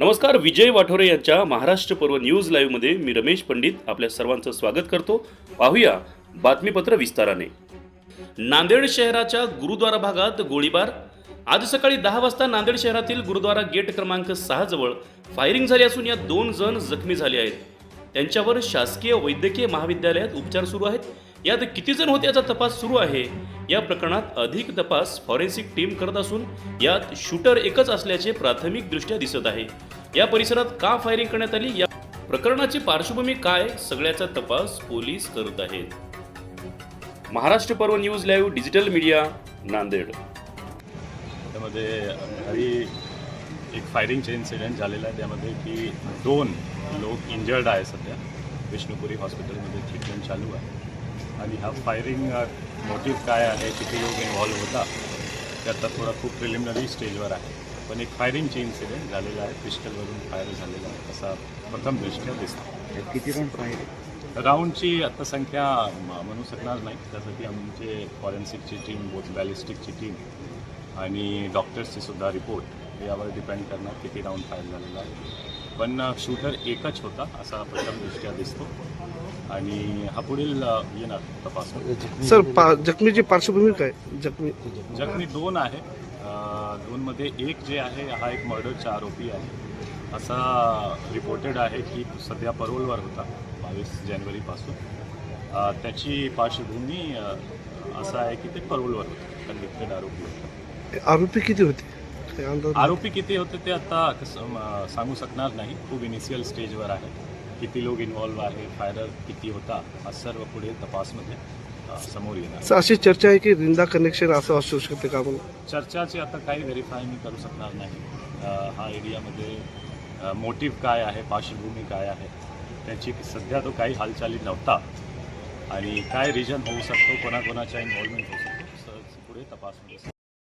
नमस्कार विजय वाठोरे यांच्या महाराष्ट्र पर्व न्यूज लाईव्हमध्ये मी रमेश पंडित आपल्या सर्वांचं स्वागत करतो. पाहूया बातमीपत्र विस्ताराने. नांदेड शहराच्या गुरुद्वारा भागात गोळीबार. आज सकाळी दहा वाजता नांदेड शहरातील गुरुद्वारा गेट क्रमांक सहा जवळ फायरिंग झाली असून या दोन जण जखमी झाले आहेत. त्यांच्यावर शासकीय वैद्यकीय महाविद्यालयात उपचार सुरू आहेत. यात किती जण होते याचा तपास सुरू आहे? या प्रकरणात अधिक तपास फॉरेन्सिक टीम करत असून यात शूटर एकच असल्याचे प्राथमिक दृष्ट्या दिसत आहे. या परिसरात का फायरिंग करण्यात आली? या प्रकरणाची पार्श्वभूमी काय? सगळ्याचा तपास पोलीस करत आहेत. Maharashtra Parva news live digital media Nanded. त्यामध्ये एक फायरिंगचे इन्सिडेंट झालेला आहे. त्यामध्ये की दोन लोक इंजर्ड आहे सध्या. विष्णुपुरी हॉस्पिटलमध्ये ट्रीटमेंट चालू आहे. आणि हा फायरिंग मोटिव्ह काय आहे किती लोक इन्व्हॉल्व होता ते आता थोडा खूप प्रिलिमिनरी स्टेजवर आहे. पण एक फायरिंगचे इन्सिडेंट झालेला आहे. पिस्टलवरून फायर झालेला आहे. असा प्रथम दृष्ट्या दिसतो. किती राऊंड फायर राऊंडची आता संख्या म्हणू शकणार नाही. त्यासाठी आमचे फॉरेन्सिकची टीम बोथ बॅलिस्टिकची टीम आणि डॉक्टर्सची सुद्धा रिपोर्ट यावर डिपेंड करणार किती राऊंड फायर झालेला आहे. पण शूटर एकच होता असा प्रथमदृष्ट्या दिसतो. आणि हा पुढील येणार तपास. सर पा जखमीची पार्श्वभूमी काय? जखमी जखमी दोन आहे. दोनमध्ये एक जे आहे हा एक मर्डरचा आरोपी आहे. असा रिपोर्टेड आहे की सध्या परोलवर होता बावीस जानेवारीपासून त्याची पार्श्वभूमी असं आहे की ते परोलवर होतं कन्व्हिक्टेड आरोपी होता. आरोपी किती होते? अंदाज आरोपी किती होते ते आता कसं, म, सांगू शकणार नाही. खूप इनिशियल स्टेजवर आहे. किती लोक इन्व्हॉल्व आहे फायरर किती होता हा सर्व पुढे तपासमध्ये अ, समोर येणार सर अशी चर्चा आहे की रिंदा कनेक्शन असं असू शकते का म्हणून चर्चाचे आता काही व्हेरीफाय मी करू शकणार नाही. अ, हा एरियामध्ये मोटिव्ह काय आहे पार्श्वभूमी काय आहे त्याची सध्या तो काही हालचाली नव्हता. आणि काय रिजन होऊ शकतो कोणाकोणाच्या इन्व्हॉल्वमेंट होऊ शकतो स- पुढे तपासमध्ये